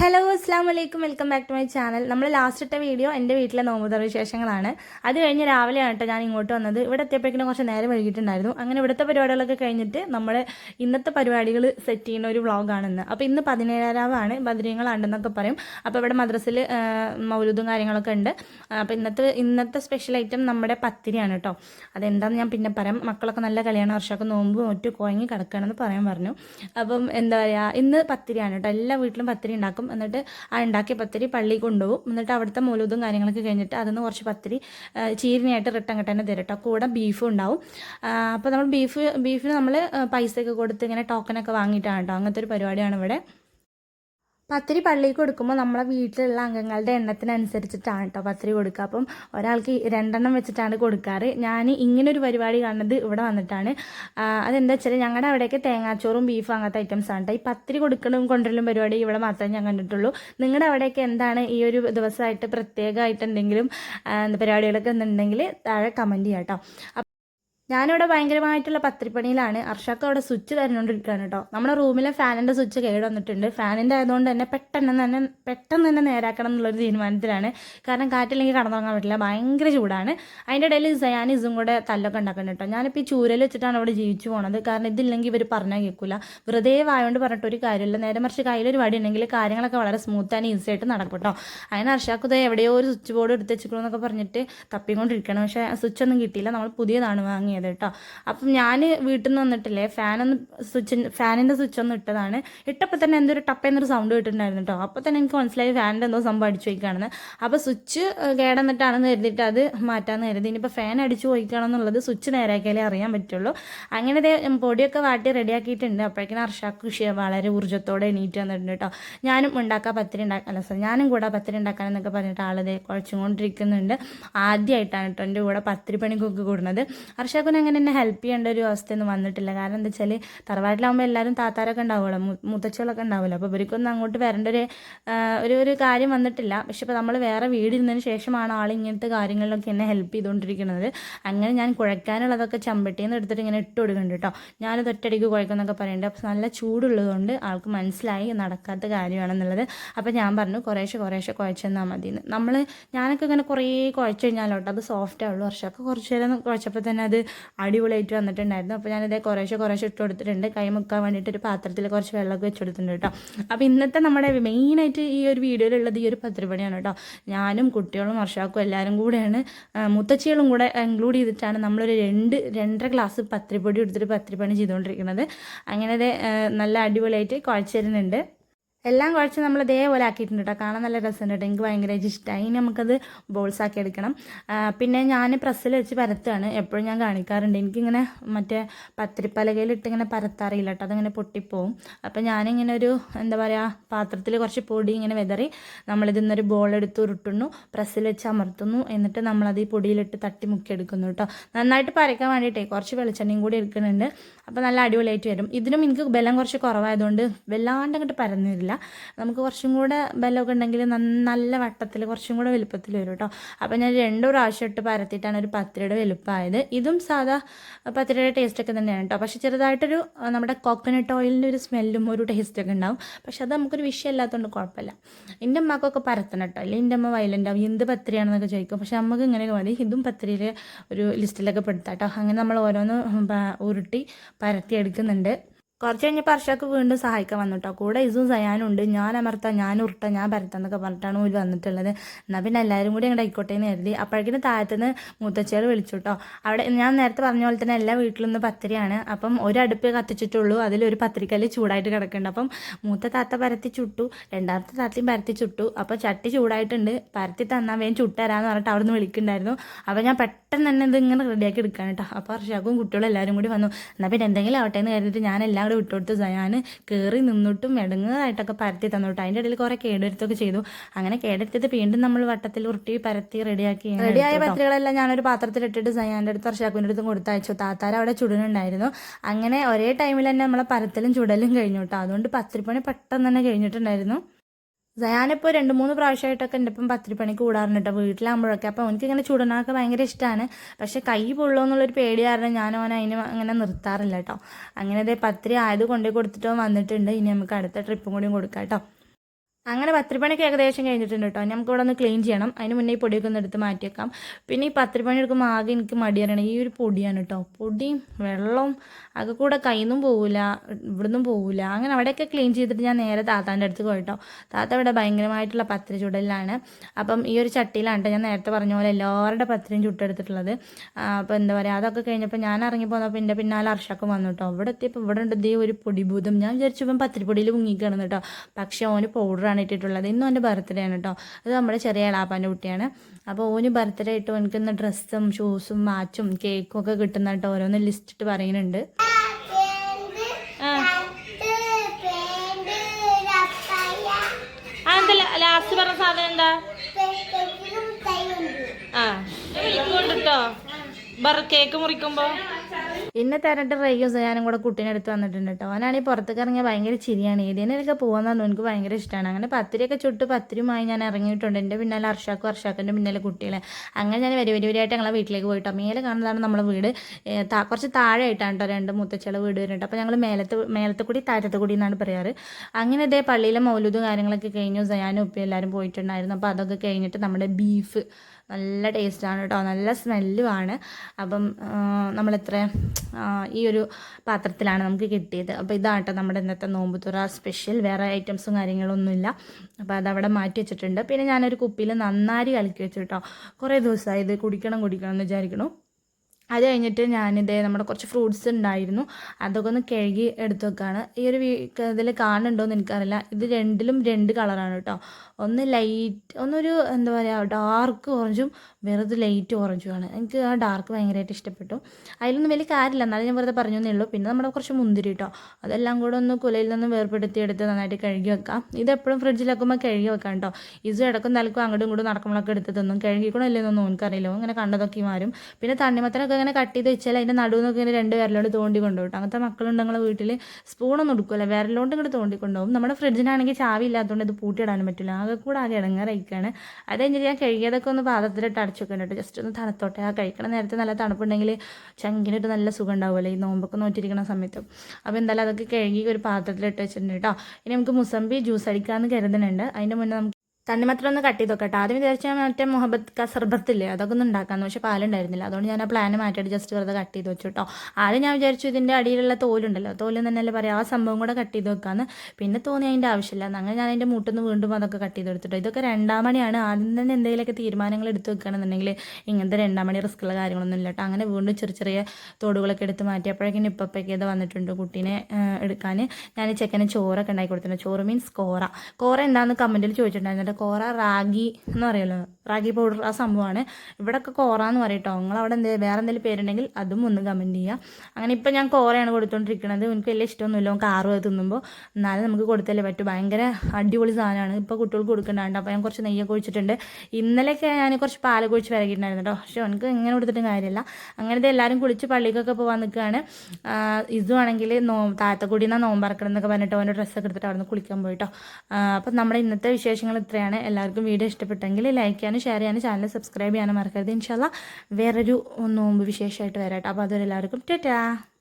Hello അസ്സാം വലൈക്കും welcome back to my channel നമ്മൾ ലാസ്റ്റ് ഇട്ട വീഡിയോ എന്റെ വീട്ടിലെ നോമ്പുതറ വിശേഷങ്ങളാണ്. അത് കഴിഞ്ഞ് രാവിലെയാണ് കേട്ടോ ഞാൻ ഇങ്ങോട്ട് വന്നത്. ഇവിടെ എത്തിയപ്പോഴേക്കും കുറച്ച് നേരം വൈകിട്ടുണ്ടായിരുന്നു. അങ്ങനെ ഇവിടുത്തെ പരിപാടികളൊക്കെ കഴിഞ്ഞിട്ട് നമ്മൾ ഇന്നത്തെ പരിപാടികൾ സെറ്റ് ചെയ്യുന്ന ഒരു വ്ളോഗാണെന്ന് അപ്പോൾ ഇന്ന് പതിനേഴാവാണ് ബദ്രീങ്ങളാണ്ടെന്നൊക്കെ പറയും. അപ്പോൾ ഇവിടെ മദ്രസിൽ മൗലൂദും കാര്യങ്ങളൊക്കെ ഉണ്ട്. അപ്പോൾ ഇന്നത്തെ ഇന്നത്തെ സ്പെഷ്യൽ ഐറ്റം നമ്മുടെ പത്തിരിയാണ് കേട്ടോ അതെന്താണെന്ന് ഞാൻ പിന്നെ പറയാം. മക്കളൊക്കെ നല്ല കല്യാണ വർഷമൊക്കെ നോമ്പ് ഒറ്റ കുഴങ്ങി കിടക്കുകയാണെന്ന് പറയാൻ പറഞ്ഞു. അപ്പം എന്താ പറയുക ഇന്ന് പത്തിരിയാണ് കേട്ടോ എല്ലാ വീട്ടിലും പത്തിരി ഉണ്ടാക്കും. എന്നിട്ട് ആ ഉണ്ടാക്കിയ പത്തിരി പള്ളിയിൽ കൊണ്ടുപോകും. എന്നിട്ട് അവിടുത്തെ മൂലൂതും കാര്യങ്ങളൊക്കെ കഴിഞ്ഞിട്ട് അതിൽ നിന്ന് കുറച്ച് പത്തിരി ചീരിനായിട്ട് റിട്ടൺ കിട്ടാൻ തരും കേട്ടോ കൂടെ ബീഫും ഉണ്ടാവും. അപ്പോൾ നമ്മൾ ബീഫ് ബീഫിന് നമ്മൾ പൈസയൊക്കെ കൊടുത്ത് ഇങ്ങനെ ടോക്കനൊക്കെ വാങ്ങിയിട്ടാണ് കേട്ടോ അങ്ങനത്തെ ഒരു പരിപാടിയാണ് ഇവിടെ. പത്തിരി പള്ളിയിൽ കൊടുക്കുമ്പോൾ നമ്മളെ വീട്ടിലുള്ള അംഗങ്ങളുടെ എണ്ണത്തിനനുസരിച്ചിട്ടാണ് കേട്ടോ പത്തിരി കൊടുക്കുക അപ്പം ഒരാൾക്ക് രണ്ടെണ്ണം വെച്ചിട്ടാണ് കൊടുക്കാറ്. ഞാൻ ഇങ്ങനൊരു പരിപാടി കാണുന്നത് ഇവിടെ വന്നിട്ടാണ്. അതെന്താ വെച്ചാൽ ഞങ്ങളുടെ അവിടെയൊക്കെ തേങ്ങാച്ചോറും ബീഫും അങ്ങനത്തെ ഐറ്റംസ് ആണ് ഈ പത്തിരി കൊടുക്കലും കൊണ്ടുവരലും പരിപാടി ഇവിടെ മാത്രമേ ഞാൻ കണ്ടിട്ടുള്ളൂ. നിങ്ങളുടെ അവിടെയൊക്കെ എന്താണ് ഈ ഒരു ദിവസമായിട്ട് പ്രത്യേകമായിട്ട് എന്തെങ്കിലും പരിപാടികളൊക്കെ ഉണ്ടെങ്കിൽ താഴെ കമന്റ് ചെയ്യാം കേട്ടോ ഞാനിവിടെ ഭയങ്കരമായിട്ടുള്ള പത്രിപ്പണിയിലാണ്. അർഷാക്ക് അവിടെ സ്വിച്ച് തരുന്നോണ്ടിരിക്കുകയാണ് കേട്ടോ. നമ്മുടെ റൂമിലെ ഫാനിന്റെ സ്വിച്ച് കേട് വന്നിട്ടുണ്ട്. ആയതുകൊണ്ട് തന്നെ പെട്ടെന്ന് തന്നെ പെട്ടെന്ന് തന്നെ നേരാക്കണം എന്നുള്ളൊരു തീരുമാനത്തിലാണ്. കാരണം കാറ്റില്ലെങ്കിൽ കടന്നുറങ്ങാൻ പറ്റില്ല. ഭയങ്കര ചൂടാണ്. അതിന്റെ ഇടയിൽ സയാൻ ഇസും കൂടെ തല്ലൊക്കെ ഉണ്ടാക്കുന്നുണ്ട് കേട്ടോ. ഞാനിപ്പോൾ ഈ ചൂരൽ വെച്ചിട്ടാണ് അവിടെ ജീവിച്ചു പോണത്. കാരണം ഇതില്ലെങ്കിൽ ഇവർ പറഞ്ഞാൽ കേൾക്കില്ല വെറുതെ വായോണ്ട് പറഞ്ഞിട്ട് ഒരു കാര്യമില്ല. നേരെ മറിച്ച് കയ്യിലൊരു വടി ഉണ്ടെങ്കിൽ കാര്യങ്ങളൊക്കെ വളരെ സ്മൂത്ത് ആൻഡ് ഈസി ആയിട്ട് നടക്കും കേട്ടോ. അതിന് അർഷാക്ക് എവിടെയോ ഒരു സ്വിച്ച് ബോർഡ് എടുത്ത് എന്നൊക്കെ പറഞ്ഞിട്ട് തപ്പിക്കൊണ്ടിരിക്കണം പക്ഷേ സ്വിച്ച് ഒന്നും കിട്ടിയില്ല. നമ്മൾ പുതിയതാണ് വാങ്ങിയത്. കേട്ടോ. അപ്പം ഞാൻ വീട്ടിൽ നിന്ന് വന്നിട്ടില്ലേ ഫാനൊന്ന് സ്വിച്ച് ഫാനിന്റെ സ്വിച്ച് ഒന്ന് ഇട്ടതാണ്. ഇട്ടപ്പോൾ തന്നെ എന്തൊരു ടപ്പേന്നൊരു സൗണ്ട് കേട്ടിട്ടുണ്ടായിരുന്നു കേട്ടോ. അപ്പോൾ തന്നെ എനിക്ക് മനസ്സിലായി ഫാനിന്റെ എന്തോ സംഭവം അടിച്ചു പോയിക്കാണെന്ന്. അപ്പോൾ സ്വിച്ച് കേടന്നിട്ടാണെന്ന് കരുതിയിട്ട് അത് മാറ്റാമെന്ന് കരുതി. ഇനിയിപ്പോൾ ഫാൻ അടിച്ചു പോയിക്കാണെന്നുള്ളത് സ്വിച്ച് നേരാക്കിയാലേ അറിയാൻ പറ്റുള്ളൂ. അങ്ങനെ പൊടിയൊക്കെ വാട്ടി റെഡിയാക്കിയിട്ടുണ്ട്. അപ്പോഴേക്കും അർഷാക്ക് കൃഷി വളരെ ഊർജത്തോടെ എണീറ്റ് വന്നിട്ടുണ്ട് കേട്ടോ. ഞാനും ഉണ്ടാക്കാൻ പത്തിരി ഉണ്ടാക്കാൻ സോറി ഞാനും കൂടെ പത്തിരി ഉണ്ടാക്കാൻ എന്നൊക്കെ പറഞ്ഞിട്ട് ആളതേ കുഴച്ചുകൊണ്ടിരിക്കുന്നുണ്ട്. ആദ്യമായിട്ടാണ് കേട്ടോ എന്റെ കൂടെ പത്തിരി പണിക്കൊക്കെ കൂടുന്നത്. അർഷാക്കുന് അങ്ങനെ എന്നെ ഹെൽപ്പ് ചെയ്യേണ്ട ഒരു അവസ്ഥയൊന്നും വന്നിട്ടില്ല. കാരണം എന്താ വെച്ചാൽ തറവാട്ടിലാകുമ്പോൾ എല്ലാവരും താത്താരൊക്കെ ഉണ്ടാവുമല്ലോ മുത്തച്ഛകളൊക്കെ ഉണ്ടാവുമല്ലോ. അപ്പോൾ ഇവർക്കൊന്നും അങ്ങോട്ട് വരേണ്ട ഒരു ഒരു ഒരു കാര്യം വന്നിട്ടില്ല. പക്ഷെ ഇപ്പോൾ നമ്മൾ വേറെ വീടിരുന്നതിന് ശേഷമാണ് ആൾ ഇങ്ങനത്തെ കാര്യങ്ങളിലൊക്കെ എന്നെ ഹെൽപ്പ് ചെയ്തുകൊണ്ടിരിക്കുന്നത് അങ്ങനെ ഞാൻ കുഴക്കാനുള്ളതൊക്കെ ചമ്പട്ടിയിൽ എടുത്തിട്ട് ഇങ്ങനെ ഇട്ട് കൊടുക്കുന്നുണ്ട് കേട്ടോ. ഞാനത് ഒറ്റയടിക്ക് കുഴക്കുന്നൊക്കെ പറയുന്നുണ്ട് അപ്പോൾ നല്ല ചൂടുള്ളതുകൊണ്ട് ആൾക്ക് മനസ്സിലായി നടക്കാത്ത കാര്യമാണെന്നുള്ളത്. അപ്പോൾ ഞാൻ പറഞ്ഞു കുറേശ്ശെ കുറേശ്ശെ കുഴച്ചെന്നാൽ മതി നമ്മൾ ഞാനൊക്കെ ഇങ്ങനെ കുറേ കുഴച്ച് കഴിഞ്ഞാലോട്ടോ അത് സോഫ്റ്റ് ആവുള്ളൂ. വർഷമൊക്കെ കുറച്ച് നേരം കുഴച്ചപ്പോൾ തന്നെ അത് അടിപൊളിയായിട്ട് വന്നിട്ടുണ്ടായിരുന്നു. അപ്പോൾ ഞാനിതേ കുറേശ്ശെ കുറേശ്ശെ ഇട്ട് കൊടുത്തിട്ടുണ്ട്. കൈ മുക്കാൻ വേണ്ടിയിട്ട് ഒരു പാത്രത്തിൽ കുറച്ച് വെള്ളമൊക്കെ വെച്ച് കൊടുത്തിട്ടുണ്ട് കേട്ടോ. അപ്പോൾ ഇന്നത്തെ നമ്മുടെ മെയിനായിട്ട് ഈ ഒരു വീഡിയോയിലുള്ളത് ഈ ഒരു പത്തിരിപ്പണിയാണ് കേട്ടോ. ഞാനും കുട്ടികളും വർഷാക്കും എല്ലാവരും കൂടെയാണ്. മുത്തച്ചികളും കൂടെ ഇൻക്ലൂഡ് ചെയ്തിട്ടാണ് നമ്മളൊരു രണ്ട് രണ്ടര ഗ്ലാസ് പത്രിപ്പൊടി എടുത്തിട്ട് പത്രിപ്പണി ചെയ്തുകൊണ്ടിരിക്കുന്നത്. അങ്ങനെ നല്ല അടിപൊളിയായിട്ട് കുഴച്ച് തരുന്നുണ്ട്. എല്ലാം കുഴച്ച് നമ്മൾ ഇതേപോലെ ആക്കിയിട്ടുണ്ട് കേട്ടോ കാണാൻ നല്ല രസമുണ്ട് കേട്ടോ എനിക്ക് ഭയങ്കര ഇഷ്ടമായി ഇനി നമുക്കത് ബോൾസ് ആക്കി എടുക്കണം. പിന്നെ ഞാൻ പ്രസ്സിൽ വെച്ച് പരത്തുകയാണ്. എപ്പോഴും ഞാൻ കാണിക്കാറുണ്ട്. എനിക്കിങ്ങനെ മറ്റേ പത്തിരിപ്പലകയിലിട്ട് ഇങ്ങനെ പരത്താറിയില്ല കേട്ടോ അതിങ്ങനെ പൊട്ടിപ്പോവും. അപ്പോൾ ഞാനിങ്ങനെ ഒരു എന്താ പറയുക പാത്രത്തിൽ കുറച്ച് പൊടി ഇങ്ങനെ വെതറി നമ്മളിത് ഇന്നൊരു ബോൾ എടുത്ത് ഉരുട്ടുന്നു പ്രസ്സിൽ വെച്ച് അമർത്തുന്നു. എന്നിട്ട് നമ്മളത് ഈ പൊടിയിലിട്ട് തട്ടി മുക്കിയെടുക്കുന്നു കേട്ടോ നന്നായിട്ട് പരക്കാൻ വേണ്ടിയിട്ടേ കുറച്ച് വെളിച്ചെണ്ണയും കൂടി എടുക്കുന്നുണ്ട്. അപ്പോൾ നല്ല അടിപൊളിയായിട്ട് വരും. ഇതിനും എനിക്ക് ബലം കുറച്ച് കുറവായതുകൊണ്ട് വല്ലാണ്ട് അങ്ങോട്ട് പരന്നില്ല. നമുക്ക് കുറച്ചും കൂടെ ബലമൊക്കെ ഉണ്ടെങ്കിൽ നല്ല വട്ടത്തിൽ കുറച്ചും കൂടെ വലുപ്പത്തിൽ വരും കേട്ടോ. അപ്പോൾ ഞാൻ രണ്ട് പ്രാവശ്യം ഇട്ട് പരത്തിയിട്ടാണ് ഒരു പത്തിരിയുടെ വലുപ്പമായത്. ഇതും സാധാ പത്തിരിയുടെ ടേസ്റ്റ് ഒക്കെ തന്നെയാണ് കേട്ടോ. പക്ഷേ ചെറുതായിട്ടൊരു നമ്മുടെ കോക്കനട്ട് ഓയിലിന്റെ ഒരു സ്മെല്ലും ഒരു ടേസ്റ്റൊക്കെ ഉണ്ടാവും. പക്ഷെ അത് നമുക്കൊരു വിഷയം ഇല്ലാത്തതുകൊണ്ട് കുഴപ്പമില്ല. എന്റെ അമ്മക്കൊക്കെ പരത്തണം കേട്ടോ. അല്ലെങ്കിൽ എന്റെ അമ്മ വയലന്റ് ആവും. എന്ത് പത്തിരിയാണെന്നൊക്കെ ചോദിക്കും. പക്ഷെ നമുക്ക് ഇങ്ങനെയൊക്കെ മതി. ഇതും പത്തിരിയിൽ ഒരു ലിസ്റ്റിലൊക്കെ പെടുത്താം കേട്ടോ. അങ്ങനെ നമ്മൾ ഓരോന്ന് ഉരുട്ടി പരത്തി എടുക്കുന്നുണ്ട്. കുറച്ച് കഴിഞ്ഞപ്പോൾ അർഷക്ക് വീണ്ടും സഹായിക്കാൻ വന്നു കേട്ടോ കൂടെ ഇസും സയാനുണ്ട്. ഞാൻ അമർത്താം ഞാൻ ഉരുട്ടാം ഞാൻ പരത്താം എന്നൊക്കെ പറഞ്ഞിട്ടാണ് ഒരു വന്നിട്ടുള്ളത്. എന്നാൽ പിന്നെ എല്ലാവരും കൂടി അങ്ങോട്ട് ആയിക്കോട്ടെ എന്ന് കരുതി. അപ്പോഴേക്കും താഴത്തുനിന്ന് മൂത്തച്ചേർ വിളിച്ചു കേട്ടോ അവിടെ ഞാൻ നേരത്തെ പറഞ്ഞ പോലെ തന്നെ എല്ലാ വീട്ടിലും ഒന്ന് പത്തിരിയാണ്. അപ്പം ഒരു അടുപ്പ് കത്തിച്ചിട്ടുള്ളൂ. അതിലൊരു പത്തിരിക്കല്ല് ചൂടായിട്ട് കിടക്കുന്നുണ്ട്. അപ്പം മൂത്ത താത്ത പരത്തി ചുട്ടു. രണ്ടാമത്തെ താത്തയും പരത്തി ചുട്ടു. അപ്പോൾ ചട്ടി ചൂടായിട്ടുണ്ട്. പരത്തി തന്നാൽ വേഗം ചുട്ടുതരാമെന്ന് പറഞ്ഞിട്ട് അവിടെ നിന്ന് വിളിക്കുന്നുണ്ടായിരുന്നു. അപ്പോൾ ഞാൻ പെട്ടെന്ന് തന്നെ ഇത് ഇങ്ങനെ റെഡിയാക്കി എടുക്കാൻ കേട്ടോ. അപ്പോൾ അർഷാക്കും കുട്ടികളും എല്ലാവരും കൂടി വന്നു. എന്നാൽ പിന്നെ എന്തെങ്കിലും ആവട്ടെ എന്ന് കരുതിയിട്ട് ഞാൻ കൂടെ വിട്ടുകൊടുത്ത് ജയാന് കയറി നിന്നിട്ടും മെടങ്ങുന്നതായിട്ടൊക്കെ പരത്തി തന്നു കേട്ടോ അതിന്റെ ഇടയിൽ കുറേ കേടെടുത്തൊക്കെ ചെയ്തു. അങ്ങനെ കേടെടുത്തിട്ട് വീണ്ടും നമ്മൾ വട്ടത്തിൽ ഉരുട്ടി പരത്തി റെഡിയാക്കി റെഡിയായ പത്രികളെല്ലാം ഞാനൊരു പാത്രത്തിലിട്ടിട്ട് സയാന്റെ അടുത്ത് അർഷാക്കുവിന്റെ അടുത്തും കൊടുത്തയച്ചു. താത്താര അവിടെ ചുടനുണ്ടായിരുന്നു അങ്ങനെ ഒരേ ടൈമിൽ തന്നെ നമ്മളെ പരത്തലും ചുടലും കഴിഞ്ഞു കേട്ടോ. അതുകൊണ്ട് പത്തിരിപ്പണി പെട്ടെന്ന് തന്നെ കഴിഞ്ഞിട്ടുണ്ടായിരുന്നു. സയാനിപ്പോൾ രണ്ട് മൂന്ന് പ്രാവശ്യമായിട്ടൊക്കെ എന്റെ ഇപ്പം പത്തിരിപ്പണി കൂടാറുണ്ട് വീട്ടിലാകുമ്പോഴൊക്കെ. അപ്പോൾ എനിക്ക് ഇങ്ങനെ ചുടനൊക്കെ ഭയങ്കര ഇഷ്ടമാണ് പക്ഷേ കൈ പൊള്ളോ എന്നുള്ളൊരു പേടി കാരണം ഞാൻ അവൻ അതിന് അങ്ങനെ നിർത്താറില്ല കേട്ടോ. അങ്ങനെ ഇതേ പത്തിരി ആയത് കൊണ്ടു കൊടുത്തിട്ടോ വന്നിട്ടുണ്ട്. ഇനി നമുക്ക് അടുത്ത ട്രിപ്പും കൂടി കൊടുക്കാം കേട്ടോ. അങ്ങനെ പത്രിപ്പണിയൊക്കെ ഏകദേശം കഴിഞ്ഞിട്ടുണ്ട് കേട്ടോ. നമുക്ക് ഇവിടെ ഒന്ന് ക്ലീൻ ചെയ്യണം. അതിന് മുന്നേ ഈ പൊടിയൊക്കെ ഒന്ന് എടുത്ത് മാറ്റി വെക്കാം. പിന്നെ ഈ പത്രിപ്പണി എടുക്കുമ്പോൾ ആകെ എനിക്ക് മടിയാണ് ഈ ഒരു പൊടിയാണ് കേട്ടോ. പൊടിയും വെള്ളവും അതൊക്കെ കൂടെ കയ്യിൽ പോകില്ല ഇവിടുന്നും പോകില്ല അങ്ങനെ അവിടെയൊക്കെ ക്ലീൻ ചെയ്തിട്ട് ഞാൻ നേരെ താത്താന്റെ അടുത്ത് പോയിട്ടോ താത്ത ഇവിടെ ഭയങ്കരമായിട്ടുള്ള പത്ര ചുടലിലാണ് അപ്പം ഈ ഒരു ചട്ടിയിലാണ് ട്ടോ ഞാൻ നേരത്തെ പറഞ്ഞ പോലെ എല്ലാവരുടെ പത്രയും ചുട്ടെടുത്തിട്ടുള്ളത്. അപ്പോൾ എന്താ പറയുക അതൊക്കെ കഴിഞ്ഞപ്പോൾ ഞാൻ ഇറങ്ങി പോന്നപ്പോൾ എന്റെ പിന്നാലെ അർഷക്കും വന്നു കേട്ടോ. ഇവിടെ എത്തിയപ്പോൾ ഇവിടെ ഉണ്ട് ദേ ഒരു പൊടിഭൂതം ഞാൻ വിചാരിച്ചു ഇപ്പം മുങ്ങി മുങ്ങിക്കണം കേട്ടോ. പക്ഷേ ഓന് പൗഡറാണ് ഇട്ടിട്ടുള്ളത്. ഇന്നും എന്റെ ബർത്ത്ഡേ ആണ് കേട്ടോ. അത് നമ്മുടെ ചെറിയ ഇളാപ്പാന്റെ കുട്ടിയാണ്. അപ്പോൾ ഓന് ബർത്ത്ഡേ ഇട്ട് ഓനക്ക് ഡ്രസ്സും ഷൂസും വാച്ചും കേക്കും ഒക്കെ കിട്ടുന്ന കേട്ടോ ഓരോന്ന് ലിസ്റ്റ് ഇട്ട് പറയുന്നുണ്ട്. ലാസ്റ്റ് പറഞ്ഞ സാധനം എന്താ? ആ. വിളിക്കൊണ്ടിട്ടോ കേക്ക് മുറിക്കുമ്പോ? പിന്നെ തരട്ട് ദിവസം ഞാനും കൂടെ കുട്ടീനെ അടുത്ത് വന്നിട്ടുണ്ട് കേട്ടോ അവനാണെങ്കിൽ പുറത്തേക്ക് ഇറങ്ങിയാൽ ഭയങ്കര ചിരിയാണ്. ഏതിനൊക്കെ പോകാൻ എനിക്ക് ഭയങ്കര ഇഷ്ടമാണ് അങ്ങനെ പത്തിരിയൊക്കെ ചുട്ട് പത്തിരിയുമായി ഞാൻ ഇറങ്ങിയിട്ടുണ്ട്. എന്റെ പിന്നാലെ അർഷാക്കും അർഷാക്കിന്റെ പിന്നാലെ കുട്ടികളെ. അങ്ങനെ ഞാൻ വരി വരി വരിയായിട്ട് ഞങ്ങളെ വീട്ടിലേക്ക് പോയിട്ടോ. മേലെ കാണുന്നതാണ് നമ്മുടെ വീട്. കുറച്ച് താഴെ ആയിട്ടാണ് കേട്ടോ രണ്ട് മുത്തച്ഛളെ വീട് വരുന്നുണ്ട് അപ്പോൾ ഞങ്ങൾ മേലത്തെ മേലത്തെ കൂടി താഴത്തെ കൂടി എന്നാണ് പറയാറ്. അങ്ങനെ ഇതേ പള്ളിയിലെ മൗലൂദും കാര്യങ്ങളൊക്കെ കഴിഞ്ഞു. സയാനും ഉപ്പി എല്ലാവരും പോയിട്ടുണ്ടായിരുന്നു. അപ്പോൾ അതൊക്കെ കഴിഞ്ഞിട്ട് നമ്മുടെ ബീഫ് നല്ല ടേസ്റ്റാണ് കേട്ടോ നല്ല സ്മെല്ലുമാണ്. അപ്പം നമ്മളെത്ര ഈ ഒരു പാത്രത്തിലാണ് നമുക്ക് കിട്ടിയത്. അപ്പോൾ ഇതാണ് കേട്ടോ നമ്മുടെ ഇന്നത്തെ നോമ്പുതുറ സ്പെഷ്യൽ വേറെ ഐറ്റംസും കാര്യങ്ങളൊന്നുമില്ല. അപ്പോൾ അതവിടെ മാറ്റി വെച്ചിട്ടുണ്ട്. പിന്നെ ഞാനൊരു കുപ്പിയിൽ നന്നാരി കലക്കി വെച്ചു കേട്ടോ കുറേ ദിവസമായി ഇത് കുടിക്കണം കുടിക്കണം എന്ന് വിചാരിക്കണു അത് കഴിഞ്ഞിട്ട് ഞാനിതേ നമ്മുടെ കുറച്ച് ഫ്രൂട്ട്സ് ഉണ്ടായിരുന്നു. അതൊക്കെ ഒന്ന് കഴുകി എടുത്തു വെക്കുകയാണ് ഈ ഒരു ഇതിൽ കാണുന്നുണ്ടോ എന്ന് എനിക്കറിയില്ല. ഇത് രണ്ടിലും രണ്ട് കളറാണ് കേട്ടോ. ഒന്ന് ലൈറ്റ് ഒന്നൊരു എന്താ പറയുക ഡാർക്ക് ഓറഞ്ചും വെറുതെ ലൈറ്റ് ഓറഞ്ചുമാണ് എനിക്ക് ആ ഡാർക്ക് ഭയങ്കരമായിട്ട് ഇഷ്ടപ്പെട്ടു. അതിലൊന്നും വലിയ കാര്യമില്ല. എന്നാലും ഞാൻ വെറുതെ പറഞ്ഞു ഉള്ളൂ. പിന്നെ നമ്മുടെ കുറച്ച് മുന്തിരി കേട്ടോ അതെല്ലാം കൂടെ ഒന്ന് കുലയിൽ നിന്ന് വേർപ്പെടുത്തി എടുത്ത് നന്നായിട്ട് കഴുകി വെക്കാം. ഇത് എപ്പോഴും ഫ്രിഡ്ജിൽ വെക്കുമ്പോൾ കഴുകി വെക്കാം കേട്ടോ ഇത് ഇടക്കും തലക്കും അങ്ങോട്ടും ഇങ്ങോട്ടും നടക്കുമ്പോഴൊക്കെ എടുത്ത് തിന്നും. കഴുകിക്കണോ ഇല്ലെന്നൊന്നും എനിക്കറിയില്ല ഇങ്ങനെ കണ്ടതൊക്കെ മാറും പിന്നെ തണ്ണിമത്തനൊക്കെ ഇങ്ങനെ കട്ട് ചെയ്ത് വെച്ചാൽ അതിന്റെ നടുവ് നോക്കി ഇങ്ങനെ രണ്ട് വിരലോട് തോണ്ടി കൊണ്ടുപോകും അങ്ങനത്തെ മക്കളുണ്ട് ഞങ്ങളെ വീട്ടിൽ സ്പൂണൊന്നും എടുക്കില്ല വിരലോണ്ട് ഇങ്ങോട്ട് തോണ്ടി കൊണ്ടുപോകും. നമ്മുടെ ഫ്രിഡ്ജിനാണെങ്കിൽ ചാവി ഇല്ലാത്തതുകൊണ്ട് ഇത് പൂട്ടിയിടാനും പറ്റില്ല ആകെ കൂടെ ആകെ ഇടങ്ങാറായിക്കാണ് അത് കഴിഞ്ഞിട്ട് ഞാൻ കഴുകിയതൊക്കെ ഒന്ന് പാത്രത്തിലിട്ട് അടച്ചു ജസ്റ്റ് ഒന്ന് തണുത്തോട്ടെ. ആ കഴിക്കണ നേരത്തെ നല്ല തണുപ്പുണ്ടെങ്കിൽ ചങ്കിനിട്ട് നല്ല സുഖം ഉണ്ടാവുമല്ലോ ഈ നോമ്പൊക്കെ നോറ്റിരിക്കുന്ന സമയത്ത്. അപ്പോൾ എന്തായാലും അതൊക്കെ കഴുകി ഒരു പാത്രത്തിലിട്ട് വെച്ചിട്ടുണ്ട് കേട്ടോ. ഇനി നമുക്ക് മുസമ്പി ജ്യൂസ് അടിക്കാമെന്ന് കരുതുന്നുണ്ട്. അതിന്റെ മുന്നേ നമുക്ക് തണ്ണിമത്തരം ഒന്ന് കട്ട് ചെയ്ത് നോക്കട്ടെ ആദ്യം വിചാരിച്ചാൽ മറ്റേ മുഹബത്ത് കസർബത്തില്ലേ അതൊക്കെ ഒന്ന് ഉണ്ടാക്കാന്ന് പക്ഷേ പാലുണ്ടായിരുന്നില്ല. അതുകൊണ്ട് ഞാൻ ആ പ്ലാൻ മാറ്റിയിട്ട് ജസ്റ്റ് വെറുതെ കട്ട് ചെയ്ത് വെച്ചു കേട്ടോ. ആദ്യം ഞാൻ വിചാരിച്ചു ഇതിന്റെ അടിയിലുള്ള തോലുണ്ടല്ലോ. തോൽ തന്നെയല്ലേ പറയാം. ആ സംഭവം കൂടെ കട്ട് ചെയ്ത് വെക്കാന്ന്. പിന്നെ തോന്നി അതിന്റെ ആവശ്യമില്ല. അങ്ങനെ ഞാൻ അതിന്റെ മൂട്ടിൽ വീണ്ടും അതൊക്കെ കട്ട് ചെയ്ത് എടുത്തിട്ടോ. ഇതൊക്കെ രണ്ടാം മണിയാണ്. ആദ്യം തന്നെ എന്തെങ്കിലുമൊക്കെ തീരുമാനങ്ങൾ എടുത്ത് വെക്കുകയാണെന്നുണ്ടെങ്കിൽ ഇങ്ങനത്തെ രണ്ടാം മണി റിസ്ക്കുള്ള കാര്യങ്ങളൊന്നും ഇല്ല കേട്ടോ. അങ്ങനെ വീണ്ടും ചെറിയ ചെറിയ തോടുകളൊക്കെ എടുത്ത് മാറ്റി അപ്പോഴേക്കും ഇപ്പൊക്കെ ഇത് വന്നിട്ടുണ്ട് കുട്ടീനെ എടുക്കാൻ. ഞാൻ ചെക്കന് ചോറൊക്കെ ഉണ്ടാക്കി കൊടുത്തിട്ടുണ്ട്. ചോറ് മീൻസ് കോറ. കോറ എന്താണെന്ന് കമന്റിൽ ചോദിച്ചിട്ടുണ്ടായിരുന്നു. കോറ റാഗി എന്ന് പറയുമല്ലോ റാഗി പൗഡർ ആ സംഭവമാണ്. ഇവിടെയൊക്കെ കോറ എന്ന് പറയും നിങ്ങൾ അവിടെ എന്തെങ്കിലും വേറെ എന്തെങ്കിലും പേരുണ്ടെങ്കിൽ അതും ഒന്ന് കമന്റ് ചെയ്യുക അങ്ങനെ ഇപ്പം ഞാൻ കോറയാണ് കൊടുത്തുകൊണ്ടിരിക്കുന്നത് എനിക്ക് വലിയ ഇഷ്ടമൊന്നുമില്ല. കാറ് തിന്നുമ്പോൾ എന്നാലും നമുക്ക് കൊടുത്തല്ലേ പറ്റും. ഭയങ്കര അടിപൊളി സാധനമാണ്. ഇപ്പോൾ കുട്ടികൾക്ക് കൊടുക്കേണ്ടതുണ്ട് അപ്പോൾ ഞാൻ കുറച്ച് നെയ്യൊക്കെ ഒഴിച്ചിട്ടുണ്ട്. ഇന്നലെയൊക്കെ ഞാൻ കുറച്ച് പാലൊക്കെ ഒഴിച്ച് വരകിട്ടുണ്ടായിരുന്നു കേട്ടോ പക്ഷേ എനിക്ക് ഇങ്ങനെ കൊടുത്തിട്ടും കാര്യമില്ല. അങ്ങനത്തെ എല്ലാവരും കുളിച്ച് പള്ളിക്കൊക്കെ പോകാൻ നിൽക്കുകയാണ്. ഇതുവാണെങ്കിൽ നോ താത്തക്കുടി നിന്നാണ് നോമ്പറക്കണം എന്നൊക്കെ പറഞ്ഞിട്ട് അവന്റെ ഡ്രസ്സൊക്കെ എടുത്തിട്ട് അവിടെ നിന്ന് കുളിക്കാൻ പോയിട്ടോ അപ്പം നമ്മുടെ ഇന്നത്തെ വിശേഷങ്ങൾ ഇത്രയാണ്. എല്ലാവർക്കും വീഡിയോ ഇഷ്ടപ്പെട്ടെങ്കിൽ ലൈക്ക് ചെയ്യാനും ഷെയർ ചെയ്യാനും ചാനൽ സബ്സ്ക്രൈബ് ചെയ്യാനും മറക്കരുത്. ഇൻഷാല്ല വേറൊരു നോമ്പ് വിശേഷമായിട്ട് വരാം കേട്ടോ അപ്പോൾ അതൊരു എല്ലാവർക്കും ടാറ്റാ.